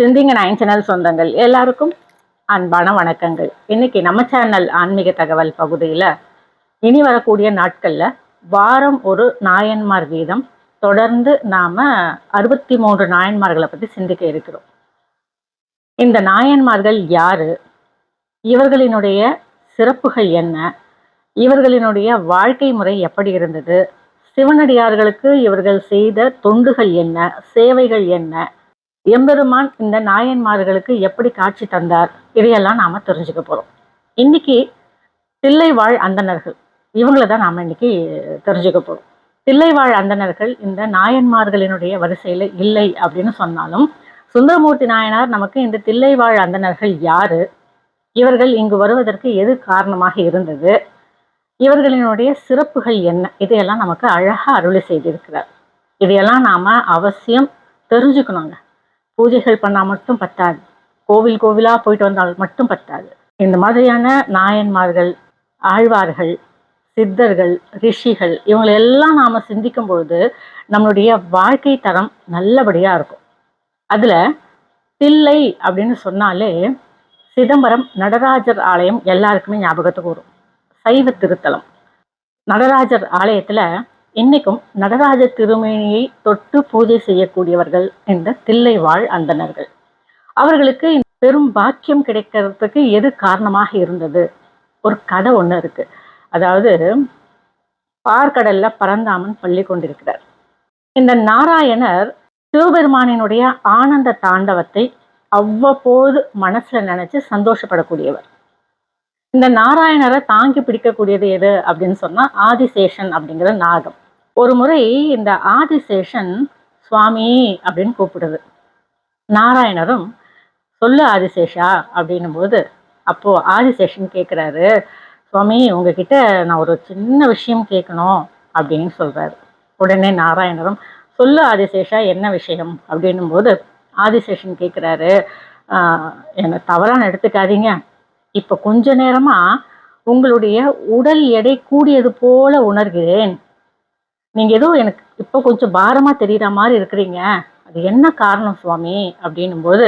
சிந்திங்க nine channel சொந்தங்கள் எல்லாருக்கும் அன்பான வணக்கங்கள். இன்னைக்கு நம்ம சேனல் ஆன்மீக தகவல் பகுதியில் இனி வரக்கூடிய நாட்களில் வாரம் ஒரு நாயன்மார் வீதம். தொடர்ந்து நாம அறுபத்தி மூன்று நாயன்மார்களை பற்றி சிந்திக்க இருக்கிறோம். இந்த நாயன்மார்கள் யாரு? இவர்களினுடைய சிறப்புகள் என்ன? இவர்களினுடைய வாழ்க்கை முறை எப்படி இருந்தது? சிவனடியார்களுக்கு இவர்கள் செய்த தொண்டுகள் என்ன? சேவைகள் என்ன? எம்பெருமான் இந்த நாயன்மார்களுக்கு எப்படி காட்சி தந்தார்? இதையெல்லாம் நாம தெரிஞ்சுக்க போறோம். இன்னைக்கு தில்லைவாழ் அந்தணர்கள் இவங்கள தான் நாம இன்னைக்கு தெரிஞ்சுக்க போறோம். தில்லைவாழ் அந்தணர்கள் இந்த நாயன்மார்களினுடைய வரிசையில இல்லை அப்படின்னு சொன்னாலும் சுந்தரமூர்த்தி நாயனார் நமக்கு இந்த தில்லைவாழ் அந்தணர்கள் யாரு? இவர்கள் இங்கு வருவதற்கு எது காரணமாக இருந்தது? இவர்களினுடைய சிறப்புகள் என்ன? இதையெல்லாம் நமக்கு அழகா அருளி செய்திருக்கிறார். இதையெல்லாம் நாம அவசியம் தெரிஞ்சுக்கணுங்க. பூஜைகள் பண்ணால் மட்டும் பத்தாது. கோவில் கோவிலாக போயிட்டு வந்தால் மட்டும் பத்தாது. இந்த மாதிரியான நாயன்மார்கள் ஆழ்வார்கள் சித்தர்கள் ரிஷிகள் இவங்களை எல்லாம் நாம் சிந்திக்கும் பொழுது நம்மளுடைய வாழ்க்கை தரம் நல்லபடியாக இருக்கும். அதில் தில்லை அப்படின்னு சொன்னாலே சிதம்பரம் நடராஜர் ஆலயம் எல்லாருக்குமே ஞாபகத்துக்கு வரும். சைவ திருத்தலம். நடராஜர் ஆலயத்தில் இன்னைக்கும் நடராஜ திருமேனியை தொட்டு பூஜை செய்யக்கூடியவர்கள் இந்த தில்லை வாழ் அந்தனர்கள் அவர்களுக்கு பெரும் பாக்கியம் கிடைக்கிறதுக்கு எது காரணமாக இருந்தது? ஒரு கதை ஒண்ணு இருக்கு. அதாவது பார்க்கடல்ல பரந்தாமன் பள்ளி கொண்டிருக்கிறார். இந்த நாராயணர் சிவபெருமானினுடைய ஆனந்த தாண்டவத்தை அவ்வப்போது மனசுல நினைச்சு சந்தோஷப்படக்கூடியவர். இந்த நாராயணரை தாங்கி பிடிக்கக்கூடியது எது அப்படின்னு சொன்னா ஆதிசேஷன் அப்படிங்கிற நாகம். ஒரு முறை இந்த ஆதிசேஷன் சுவாமி அப்படின்னு கூப்பிடுது. நாராயணரும் சொல்லு ஆதிசேஷா அப்படின்னும் போது அப்போ ஆதிசேஷன் கேட்குறாரு சுவாமி உங்ககிட்ட நான் ஒரு சின்ன விஷயம் கேட்கணும் அப்படின்னு சொல்றாரு. உடனே நாராயணரும் சொல்லு ஆதிசேஷா என்ன விஷயம்? அப்படின்னும் போது ஆதிசேஷன் கேட்குறாரு என்னை தவறான எடுத்துக்காதீங்க. இப்போ கொஞ்ச நேரமாக உங்களுடைய உடல் எடை கூடியது போல உணர்கிறேன். நீங்கள் ஏதோ எனக்கு இப்போ கொஞ்சம் பாரமாக தெரிகிற மாதிரி இருக்கிறீங்க. அது என்ன காரணம் சுவாமி? அப்படின்னும்போது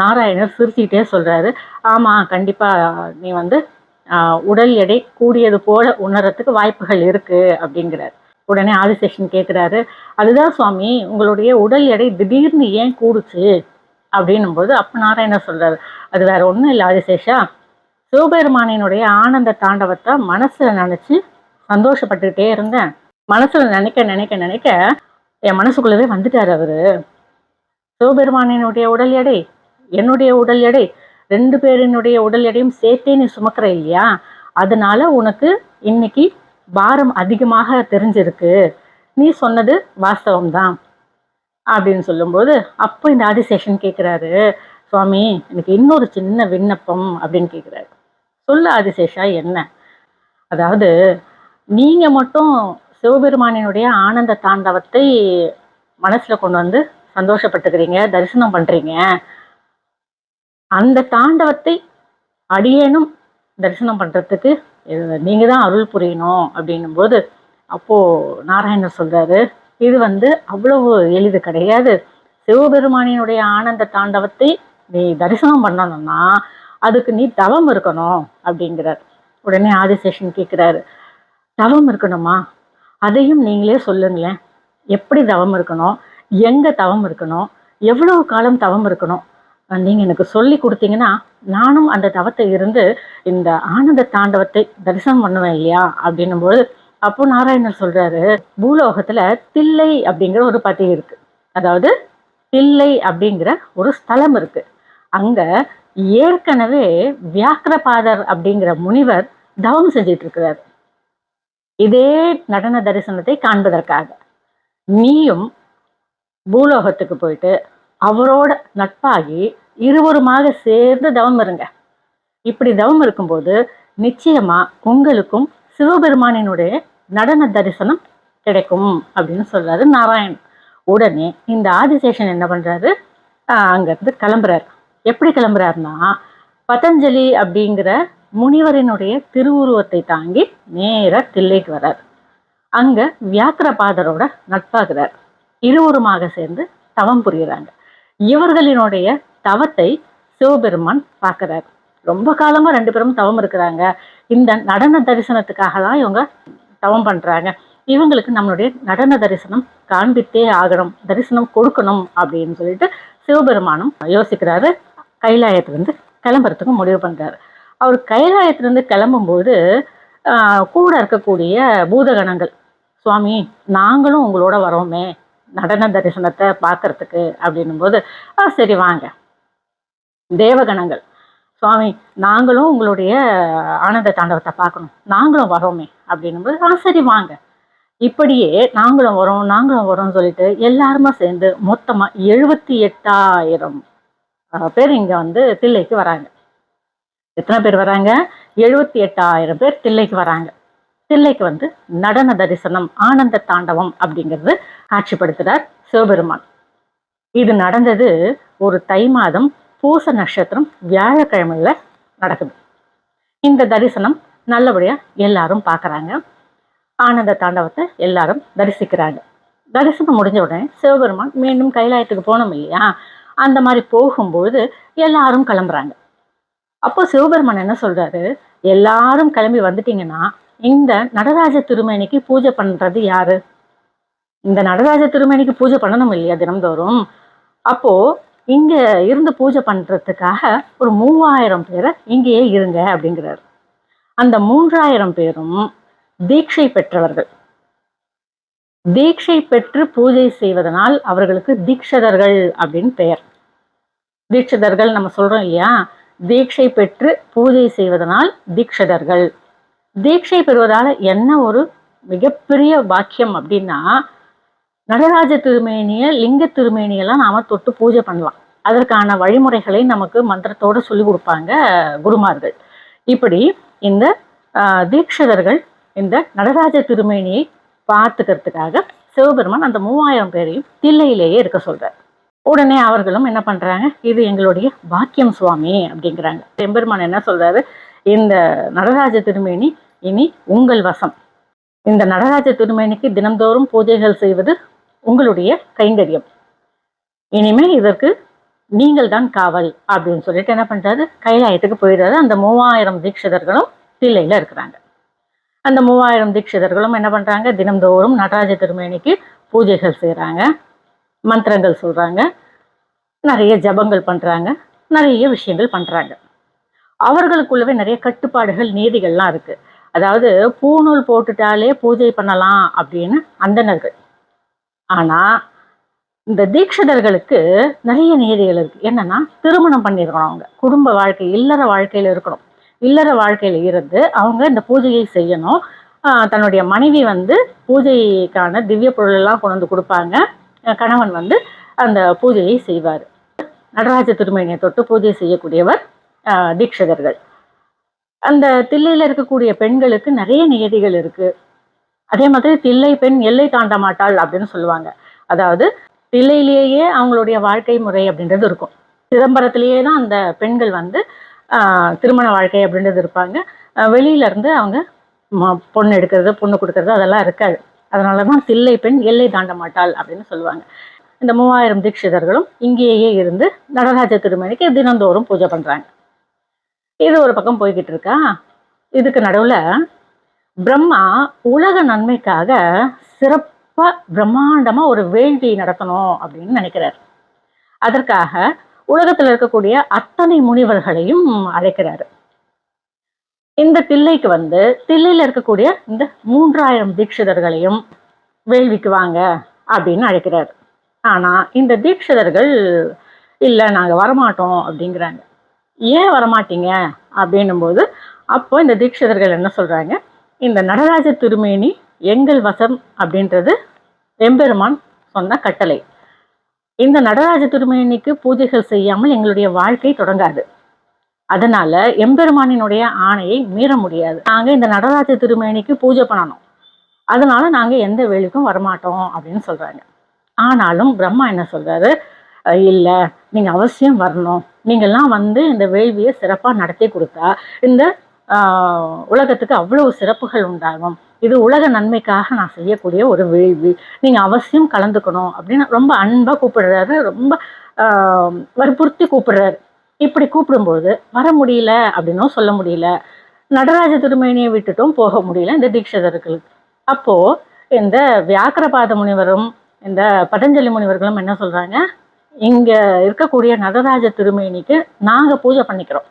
நாராயணர் சிரிச்சுக்கிட்டே சொல்கிறாரு ஆமாம் கண்டிப்பாக நீ வந்து உடல் எடை கூடியது போல உணரத்துக்கு வாய்ப்புகள் இருக்குது அப்படிங்கிறார். உடனே ஆதிசேஷன் கேட்குறாரு அதுதான் சுவாமி உங்களுடைய உடல் எடை திடீர்னு ஏன் கூடுச்சு? அப்படின்னும் போது அப்போ நாராயணர் சொல்கிறாரு அது வேற ஒன்றும் இல்லை ஆதிசேஷா சிவபெருமானினுடைய ஆனந்த தாண்டவத்தை மனசில் நினச்சி சந்தோஷப்பட்டுக்கிட்டே இருந்தேன். மனசில் நினைக்க நினைக்க நினைக்க என் மனசுக்குள்ளவே வந்துட்டார் அவர். சிவபெருமானினுடைய உடல் எடை என்னுடைய உடல் எடை ரெண்டு பேரினுடைய உடல் எடையும் சேர்த்தே நீ சுமக்கிற இல்லையா? அதனால உனக்கு இன்னைக்கு பாரம் அதிகமாக தெரிஞ்சிருக்கு. நீ சொன்னது வாஸ்தவம்தான் அப்படின்னு சொல்லும்போது அப்போ இந்த ஆதிசேஷன் கேட்குறாரு சுவாமி எனக்கு இன்னொரு சின்ன விண்ணப்பம் அப்படின்னு கேட்குறாரு சொல்ல ஆதிசேஷா என்ன? அதாவது நீங்க மட்டும் சிவபெருமானினுடைய ஆனந்த தாண்டவத்தை மனசுல கொண்டு வந்து சந்தோஷப்பட்டுக்கிறீங்க தரிசனம் பண்றீங்க. அந்த தாண்டவத்தை அடியேனும் தரிசனம் பண்றதுக்கு இது நீங்க தான் அருள் புரியணும் அப்படின்னும் போது அப்போ நாராயணர் சொல்றாரு இது வந்து அவ்வளவு எளிது கிடையாது. சிவபெருமானினுடைய ஆனந்த தாண்டவத்தை நீ தரிசனம் பண்ணணும்னா அதுக்கு நீ தவம் இருக்கணும் அப்படிங்கிறார். உடனே ஆதிசேஷன் கேட்குறாரு தவம் இருக்கணுமா? அதையும் நீங்களே சொல்லுங்களேன். எப்படி தவம் இருக்கணும்? எங்க தவம் இருக்கணும்? எவ்வளவு காலம் தவம் இருக்கணும்? நீங்கள் எனக்கு சொல்லி கொடுத்தீங்கன்னா நானும் அந்த தவத்தை இருந்து இந்த ஆனந்த தாண்டவத்தை தரிசனம் பண்ணுவேன் இல்லையா அப்படின்னும்போது அப்போ நாராயணர் சொல்றாரு பூலோகத்துல தில்லை அப்படிங்கிற ஒரு பதி இருக்கு. அதாவது தில்லை அப்படிங்கிற ஒரு ஸ்தலம் இருக்கு. அங்க ஏற்கனவே வியாக்கிரபாதர் அப்படிங்கிற முனிவர் தவம் செஞ்சிட்டு இருக்கிறார் இதே நடன தரிசனத்தை காண்பதற்காக. நீயும் பூலோகத்துக்கு போயிட்டு அவரோட நட்பாகி இருவருமாக சேர்ந்து தவம் இருங்க. இப்படி தவம் இருக்கும்போது நிச்சயமா உங்களுக்கும் சிவபெருமானினுடைய நடன தரிசனம் கிடைக்கும் அப்படின்னு சொல்றாரு நாராயண் உடனே இந்த ஆதிசேஷன் என்ன பண்றாரு? ஆஹ் அங்கிருந்து கிளம்புறாரு. எப்படி கிளம்புறாருன்னா பதஞ்சலி அப்படிங்கிற முனிவரினுடைய திருவுருவத்தை தாங்கி நேராக தில்லைக்கு வர்றார். அங்க வியாக்கிரபாதரோட நட்பாகிறார். இருவருமாக சேர்ந்து தவம் புரியுறாங்க இவர்களினுடைய தவத்தை சிவபெருமான் பார்க்கறாரு. ரொம்ப காலமா ரெண்டு பேரும் தவம் இருக்கிறாங்க. இந்த நடன தரிசனத்துக்காக தான் இவங்க தவம் பண்றாங்க. இவங்களுக்கு நம்மளுடைய நடன தரிசனம் காண்பித்தே ஆகணும் தரிசனம் கொடுக்கணும் அப்படின்னு சொல்லிட்டு சிவபெருமானும் யோசிக்கிறாரு. கைலாயத்துலேருந்து கிளம்புறதுக்கு முடிவு பண்ணுறாரு அவர் கைலாயத்துலேருந்து கிளம்பும்போது கூட இருக்கக்கூடிய பூதகணங்கள் சுவாமி நாங்களும் உங்களோட வரோமே நடன தரிசனத்தை பார்க்கறதுக்கு அப்படின்னும்போது ஆ சரி வாங்க. தேவகணங்கள் சுவாமி நாங்களும் உங்களுடைய ஆனந்த தாண்டவத்தை பார்க்கணும் நாங்களும் வரோமே அப்படின்னும்போது ஆ சரி வாங்க. இப்படியே நாங்களும் வரோம் நாங்களும் வரோம்னு சொல்லிட்டு எல்லாருமே சேர்ந்து மொத்தமாக எழுபத்தி எட்டாயிரம் பேர் இங்க வந்து தில்லைக்கு வராங்க. எத்தனை பேர் வராங்க? எழுபத்தி எட்டாயிரம் பேர் தில்லைக்கு வராங்க. தில்லைக்கு வந்து நடன தரிசனம் ஆனந்த தாண்டவம் அப்படிங்கிறது காட்சிப்படுத்துறார் சிவபெருமான். இது நடந்தது ஒரு தை மாதம் பூச நட்சத்திரம் வியாழக்கிழமையில் நடக்குது. இந்த தரிசனம் நல்லபடியா எல்லாரும் பார்க்குறாங்க ஆனந்த தாண்டவத்தை எல்லாரும் தரிசிக்கிறாங்க. தரிசனம் முடிஞ்ச உடனே சிவபெருமான் மீண்டும் கைலாயத்துக்கு போனோம் இல்லையா? அந்த மாதிரி போகும்பொழுது எல்லாரும் கிளம்புறாங்க. அப்போ சிவபெருமான் என்ன சொல்றாரு? எல்லாரும் கிளம்பி வந்துட்டீங்கன்னா இந்த நடராஜ திருமேனிக்கு பூஜை பண்றது யாரு? இந்த நடராஜ திருமேனிக்கு பூஜை பண்ணணும் இல்லையா தினம்தோறும்? அப்போ இங்க இருந்து பூஜை பண்றதுக்காக ஒரு மூவாயிரம் பேரை இங்கேயே இருங்க அப்படிங்கிறாரு. அந்த மூன்றாயிரம் பேரும் தீட்சை பெற்றவர்கள். தீட்சை பெற்று பூஜை செய்வதனால் அவர்களுக்கு தீட்சதர்கள் அப்படின்னு பெயர். தீட்சிதர்கள் நம்ம சொல்றோம் இல்லையா? தீட்சை பெற்று பூஜை செய்வதனால் தீட்சிதர்கள். தீட்சை பெறுவதால என்ன ஒரு மிகப்பெரிய பாக்கியம் அப்படின்னா நடராஜ திருமேனிய லிங்க திருமேனியெல்லாம் நாம தொட்டு பூஜை பண்ணலாம். அதற்கான வழிமுறைகளை நமக்கு மந்திரத்தோட சொல்லி கொடுப்பாங்க குருமார்கள். இப்படி இந்த ஆஹ், தீட்சிதர்கள் இந்த நடராஜ திருமேனியை பார்த்துக்கிறதுக்காக சிவபெருமான் அந்த மூவாயிரம் பேரையும் தில்லையிலேயே இருக்க சொல்றார். உடனே அவர்களும் என்ன பண்றாங்க? இது எங்களுடைய பாக்கியம் சுவாமி அப்படிங்கிறாங்க. எம்பெருமான் என்ன சொல்றாரு? இந்த நடராஜ திருமேனி இனி உங்கள் வசம். இந்த நடராஜ திருமேனிக்கு தினந்தோறும் பூஜைகள் செய்வது உங்களுடைய கைங்கரியம். இனிமேல் இதற்கு நீங்கள் தான் காவல் அப்படின்னு சொல்லிட்டு என்ன பண்றாரு? கைலாயத்துக்கு போயிடுறாரு. அந்த மூவாயிரம் தீட்சிதர்களும் தில்லையில இருக்கிறாங்க. அந்த மூவாயிரம் தீட்சிதர்களும் என்ன பண்ணுறாங்க தினம்தோறும் நடராஜ திருமேனிக்கு பூஜைகள் செய்கிறாங்க மந்திரங்கள் சொல்கிறாங்க நிறைய ஜபங்கள் பண்ணுறாங்க நிறைய விஷயங்கள் பண்ணுறாங்க அவர்களுக்குள்ளவே நிறைய கட்டுப்பாடுகள் நீதிகள்லாம் இருக்குது அதாவது பூநூல் போட்டுட்டாலே பூஜை பண்ணலாம் அப்படின்னு அந்தனர்கள் ஆனால் இந்த தீட்சிதர்களுக்கு நிறைய நீதிகள் இருக்குது என்னன்னா திருமணம் பண்ணியிருக்கணும் அவங்க. குடும்ப வாழ்க்கை இல்லற வாழ்க்கையில் இருக்கணும். இல்லற வாழ்க்கையில இருந்து அவங்க இந்த பூஜையை செய்யணும். ஆஹ் தன்னுடைய மனைவி வந்து பூஜைக்கான திவ்ய பொருள் எல்லாம் கொண்டு வந்து கொடுப்பாங்க. கணவன் வந்து அந்த பூஜையை செய்வார். நடராஜ திருமணியை தொட்டு பூஜை செய்யக்கூடியவர் ஆஹ் தீட்சிதர்கள். அந்த தில்லையில இருக்கக்கூடிய பெண்களுக்கு நிறைய நியதிகள் இருக்கு. அதே மாதிரி தில்லை பெண் எல்லை தாண்ட மாட்டாள் அப்படின்னு சொல்லுவாங்க. அதாவது தில்லையிலேயே அவங்களுடைய வாழ்க்கை முறை அப்படின்றது இருக்கும். சிதம்பரத்திலேயே தான் அந்த பெண்கள் வந்து திருமண வாழ்க்கை அப்படின்றது இருப்பாங்க. வெளியிலேருந்து வெளியில இருந்து அவங்க ம- பொண்ணு எடுக்கிறது பொண்ணு கொடுக்கறது அதெல்லாம் இருக்காது. அதனால தான் தில்லை பெண் எல்லை தாண்ட மாட்டாள் அப்படின்னு சொல்லுவாங்க. இந்த மூவாயிரம் தீட்சிதர்களும் இங்கேயே இருந்து நடராஜ திருமணிக்கு தினந்தோறும் பூஜை பண்ணுறாங்க இது ஒரு பக்கம் போய்கிட்டு இருக்கா? இதுக்கு நடுவில் பிரம்மா உலக நன்மைக்காக சிறப்பாக பிரம்மாண்டமாக ஒரு வேள்வி நடத்தணும் அப்படின்னு நினைக்கிறார். அதற்காக உலகத்தில் இருக்கக்கூடிய அத்தனை முனிவர்களையும் அழைக்கிறாரு. இந்த தில்லைக்கு வந்து தில்லையில இருக்கக்கூடிய இந்த மூன்றாயிரம் தீட்சிதர்களையும் வேள்விக்கு வாங்க அப்படின்னு அழைக்கிறாரு. ஆனா இந்த தீட்சிதர்கள் இல்லை நாங்கள் வரமாட்டோம் அப்படிங்கிறாங்க. ஏன் வரமாட்டீங்க? அப்படின்னும்போது அப்போ இந்த தீட்சிதர்கள் என்ன சொல்றாங்க? இந்த நடராஜ திருமேனி எங்கள் வசம் அப்படின்றது எம்பெருமான் சொன்ன கட்டளை. இந்த நடராஜ திருமேனிக்கு பூஜைகள் செய்யாமல் எங்களுடைய வாழ்க்கை தொடங்காது. அதனால எம்பெருமானினுடைய ஆணையை மீற முடியாது. நாங்க இந்த நடராஜ திருமேனிக்கு பூஜை பண்ணணும். அதனால நாங்க எந்த வேலைக்கும் வரமாட்டோம் அப்படின்னு சொல்றாங்க. ஆனாலும் பிரம்மா என்ன சொல்றாரு? இல்லை இல்ல நீங்க அவசியம் வரணும். நீங்கெல்லாம் வந்து இந்த வேள்வியை சிறப்பா நடத்தி கொடுத்தா இந்த உலகத்துக்கு அவ்வளவு சிறப்புகள் உண்டாகும். இது உலக நன்மைக்காக நான் செய்யக்கூடிய ஒரு வேள்வி. நீங்கள் அவசியம் கலந்துக்கணும் அப்படின்னு ரொம்ப அன்பாக கூப்பிடுறாரு. ரொம்ப வற்புறுத்தி கூப்பிடுறாரு. இப்படி கூப்பிடும்போது வர முடியல அப்படின்னும் சொல்ல முடியல. நடராஜ திருமேனியை விட்டுட்டும் போக முடியல இந்த தீட்சிதர்களுக்கு. அப்போது இந்த வியாக்கரபாத முனிவரும் இந்த பதஞ்சலி முனிவர்களும் என்ன சொல்கிறாங்க இங்கே இருக்கக்கூடிய நடராஜ திருமேனிக்கு நாங்கள் பூஜை பண்ணிக்கிறோம்.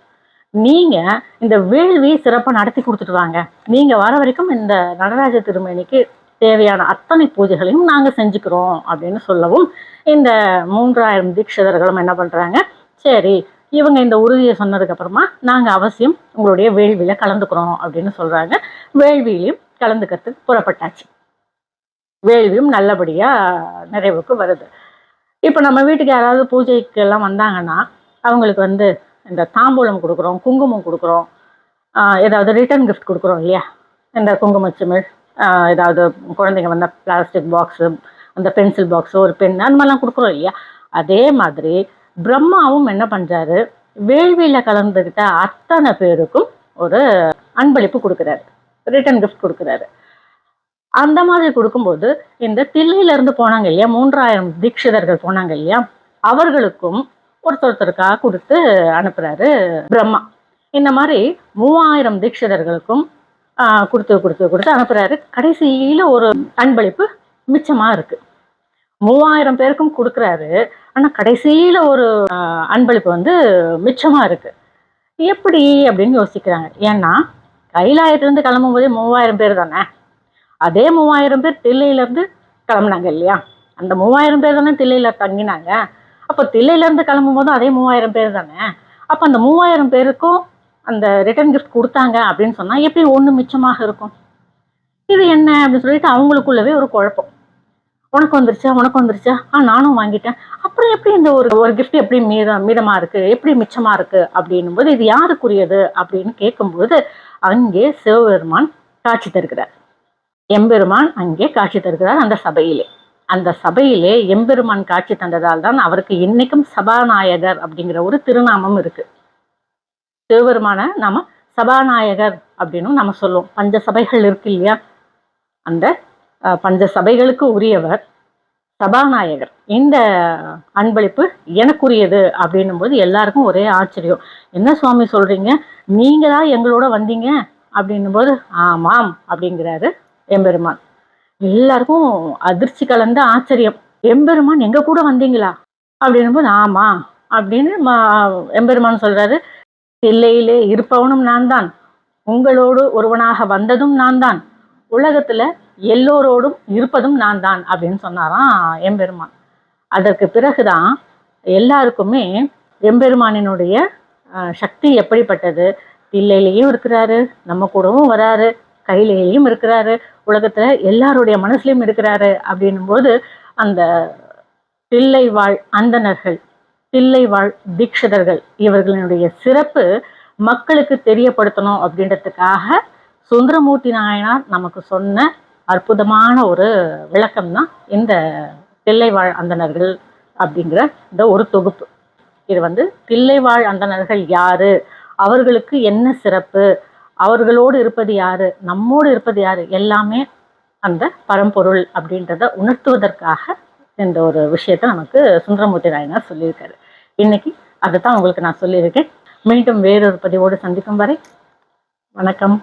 நீங்க இந்த வேள்வியை சிறப்பாக நடத்தி கொடுத்துட்டு வாங்க. நீங்க வர வரைக்கும் இந்த நடராஜ திருமணிக்கு தேவையான அத்தனை பூஜைகளையும் நாங்கள் செஞ்சுக்கிறோம் அப்படின்னு சொல்லவும் இந்த மூன்றாயிரம் தீட்சிதர்களும் என்ன பண்ணுறாங்க சரி இவங்க இந்த உறுதியை சொன்னதுக்கப்புறமா நாங்கள் அவசியம் உங்களுடைய வேள்வியில் கலந்துக்கிறோம் அப்படின்னு சொல்கிறாங்க வேள்வியிலையும் கலந்துக்கிறதுக்கு புறப்பட்டாச்சு. வேள்வியும் நல்லபடியாக நிறைவுக்கு வருது. இப்போ நம்ம வீட்டுக்கு யாராவது பூஜைக்கெல்லாம் வந்தாங்கன்னா அவங்களுக்கு வந்து இந்த தாம்பூலம் கொடுக்குறோம் குங்குமம் கொடுக்குறோம் ஏதாவது ரிட்டர்ன் கிஃப்ட் கொடுக்குறோம் இல்லையா? இந்த குங்குமச்சிமிழ் ஏதாவது குழந்தைங்க வந்தால் பிளாஸ்டிக் பாக்ஸு அந்த பென்சில் பாக்ஸு ஒரு பென் அந்த மாதிரிலாம் கொடுக்குறோம் இல்லையா? அதே மாதிரி பிரம்மாவும் என்ன பண்ணுறாரு வேள்வியில் கலந்துக்கிட்ட அத்தனை பேருக்கும் ஒரு அன்பளிப்பு கொடுக்குறாரு ரிட்டர்ன் கிஃப்ட் கொடுக்குறாரு. அந்த மாதிரி கொடுக்கும்போது இந்த தில்லையிலேருந்து போனாங்க இல்லையா மூன்றாயிரம் தீட்சிதர்கள் போனாங்க இல்லையா அவர்களுக்கும் ஒருத்தருக்காக கொடுத்து அனுப்புறாரு பிரம்மா. இந்த மாதிரி மூவாயிரம் தீட்சிதர்களுக்கும் ஆஹ், கொடுத்து கொடுத்து கொடுத்து அனுப்புறாரு. கடைசியில ஒரு அன்பளிப்பு மிச்சமா இருக்கு. மூவாயிரம் பேருக்கும் கொடுக்குறாரு. ஆனா கடைசியில ஒரு அன்பளிப்பு வந்து மிச்சமா இருக்கு. எப்படி அப்படின்னு யோசிக்கிறாங்க. ஏன்னா கைலாயத்திலிருந்து கிளம்பும் போதே மூவாயிரம் பேர் தானே? அதே மூவாயிரம் பேர் தில்லையிலேருந்து கிளம்புனாங்க இல்லையா? அந்த மூவாயிரம் பேர் தானே தில்லையில் தங்கினாங்க. அப்போ தில்லையிலேருந்து கிளம்பும் போதும் அதே மூவாயிரம் பேர் தானே? அப்போ அந்த மூவாயிரம் பேருக்கும் அந்த ரிட்டர்ன் கிஃப்ட் கொடுத்தாங்க அப்படின்னு சொன்னால் எப்படி ஒன்று மிச்சமாக இருக்கும்? இது என்ன அப்படின்னு சொல்லிட்டு அவங்களுக்குள்ளவே ஒரு குழப்பம். உனக்கு வந்துருச்சா? உனக்கு வந்துருச்சா? ஆ நானும் வாங்கிட்டேன். அப்புறம் எப்படி இந்த ஒரு ஒரு கிஃப்ட் எப்படி மீதம் மீதமாக இருக்குது எப்படி மிச்சமாக இருக்குது அப்படின்னும் போது இது யாருக்குரியது? அப்படின்னு கேட்கும்போது அங்கே சிவபெருமான் காட்சி தருகிறார். எம்பெருமான் அங்கே காட்சி தருகிறார் அந்த சபையிலே. அந்த சபையிலே எம்பெருமான் காட்சி தந்ததால் தான் அவருக்கு இன்னைக்கும் சபாநாயகர் அப்படிங்கிற ஒரு திருநாமம் இருக்கு. சிவபெருமான நாம சபாநாயகர் அப்படின்னு நம்ம சொல்லுவோம். பஞ்ச சபைகள் இருக்கு இல்லையா? அந்த பஞ்ச சபைகளுக்கு உரியவர் சபாநாயகர். இந்த அன்பளிப்பு எனக்குரியது அப்படின்னும் போது எல்லாருக்கும் ஒரே ஆச்சரியம். என்ன சுவாமி சொல்றீங்க? நீங்களா எங்களோட வந்தீங்க அப்படின்னும் போது ஆமாம் அப்படிங்கிறாரு எம்பெருமான். எல்லாருக்கும் அதிர்ச்சி கலந்த ஆச்சரியம். எம்பெருமான் எங்க கூட வந்தீங்களா? அப்படின்னும் போது ஆமா அப்படின்னு மா எம்பெருமான் சொல்றாரு. தில்லையிலே இருப்பவனும் நான் தான் உங்களோடு ஒருவனாக வந்ததும் நான் தான் உலகத்துல எல்லோரோடும் இருப்பதும் நான் தான் அப்படின்னு சொன்னாராம் எம்பெருமான். அதற்கு பிறகுதான் எல்லாருக்குமே எம்பெருமானினுடைய சக்தி எப்படிப்பட்டது? தில்லையிலையும் இருக்கிறாரு நம்ம கூடவும் வராரு. கையிலேயும் இருக்கிறாரு. உலகத்துல எல்லாருடைய மனசுலயும் இருக்கிறாரு அப்படின்னும் போது அந்த தில்லை வாழ் அந்தணர்கள் தில்லை வாழ் தீட்சிதர்கள் இவர்களினுடைய சிறப்பு மக்களுக்கு தெரியப்படுத்தணும் அப்படின்றதுக்காக சுந்தரமூர்த்தி நாயனார் நமக்கு சொன்ன அற்புதமான ஒரு விளக்கம் தான் இந்த தில்லை வாழ் அந்தணர்கள் அப்படிங்கிற இந்த ஒரு தொகுப்பு. இது வந்து தில்லை வாழ் அந்தணர்கள் யாரு? அவர்களுக்கு என்ன சிறப்பு? அவர்களோடு இருப்பது யாரு? நம்மோடு இருப்பது யாரு? எல்லாமே அந்த பரம்பொருள் அப்படின்றத உணர்த்துவதற்காக இந்த ஒரு விஷயத்தை நமக்கு சுந்தரமூர்த்தி நாயனார் சொல்லியிருக்காரு. இன்னைக்கு அதை தான் உங்களுக்கு நான் சொல்லியிருக்கேன். மீண்டும் வேறொரு பதிவோடு சந்திக்கும் வரை வணக்கம்.